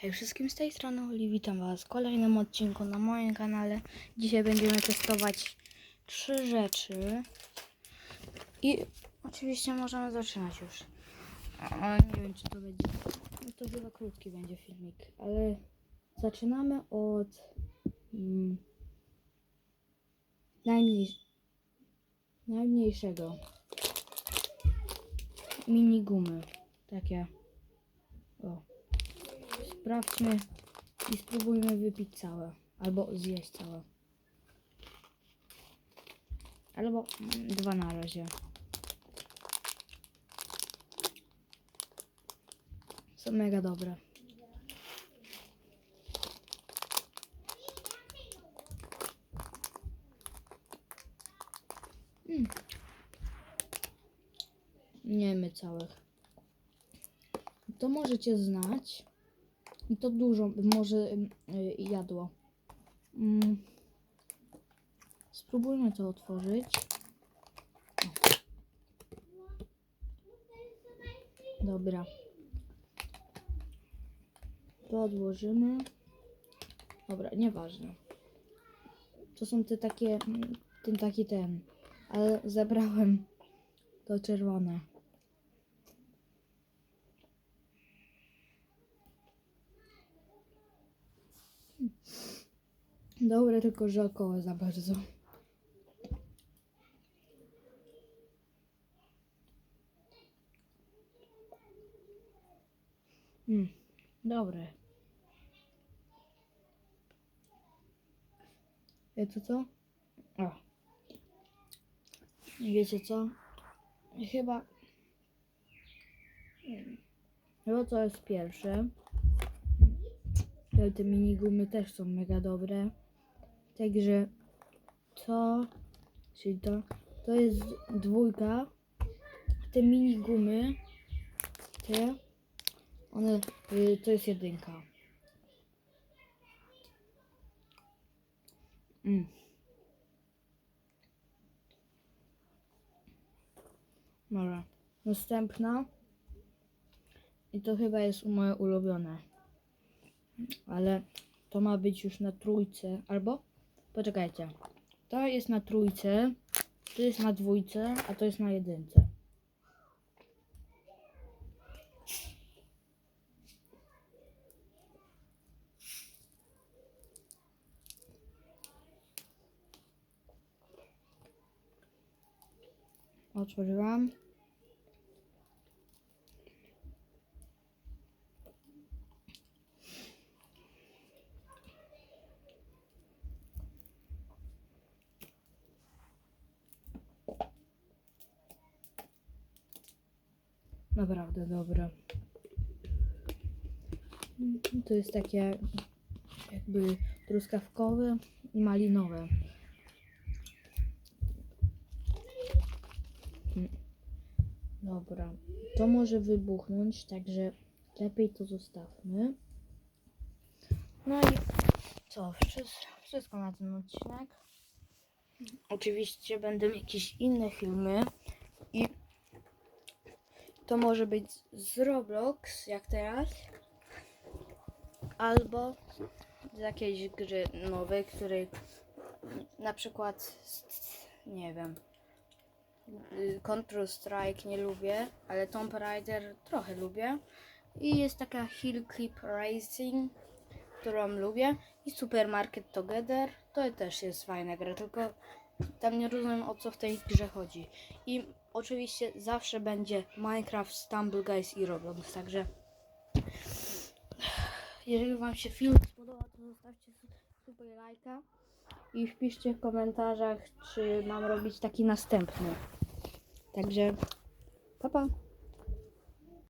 Hej wszystkim z tej strony Oli, witam was w kolejnym odcinku na moim kanale. Dzisiaj będziemy testować trzy rzeczy i oczywiście możemy zaczynać już. Ale nie wiem czy to będzie, no to chyba krótki będzie filmik, ale zaczynamy od mm, najmniej, najmniejszego mini gumy, takie o. Sprawdźmy i spróbujmy wypić całe. Albo zjeść całe. Albo mm, dwa na razie. Są mega dobre. Mm. Nie my całych. To możecie znać. I to dużo może y, jadło. Mm. Spróbujmy to otworzyć. Dobra. To odłożymy. Dobra, nieważne. To są te takie, mm, ten taki ten. Ale zabrałem to czerwone. Dobre, tylko że około za bardzo. Mm, dobre. Wiecie co? O. Wiecie co? Chyba... Chyba to jest pierwsze. Ale Te minigumy też są mega dobre. Także to, czyli to, to jest dwójka. Te minigumy, te, one, y, to jest jedynka. Mm. Dobra. Następna. I to chyba jest moje ulubione. Ale to ma być już na trójce. Albo? Poczekajcie. To jest na trójce. To jest na dwójce, a to jest na jedynce. Otworzyłam. Naprawdę dobre. To jest takie jakby truskawkowe i malinowe. Mm. Dobra, to może wybuchnąć, także lepiej to zostawmy. No i co? Wszystko na ten odcinek. Oczywiście będą jakieś inne filmy i to może być z Roblox, jak teraz, albo z jakiejś gry nowej, której na przykład, nie wiem, Control Strike nie lubię, ale Tomb Raider trochę lubię. I jest taka Hill Clip Racing, którą lubię. I Supermarket Together, to też jest fajna gra, tylko tam nie rozumiem o co w tej grze chodzi. I oczywiście zawsze będzie Minecraft, Stumble Guys i Roblox, także jeżeli Wam się film spodoba, to zostawcie su- super lajka i wpiszcie w komentarzach, czy mam robić taki następny. Także, pa pa!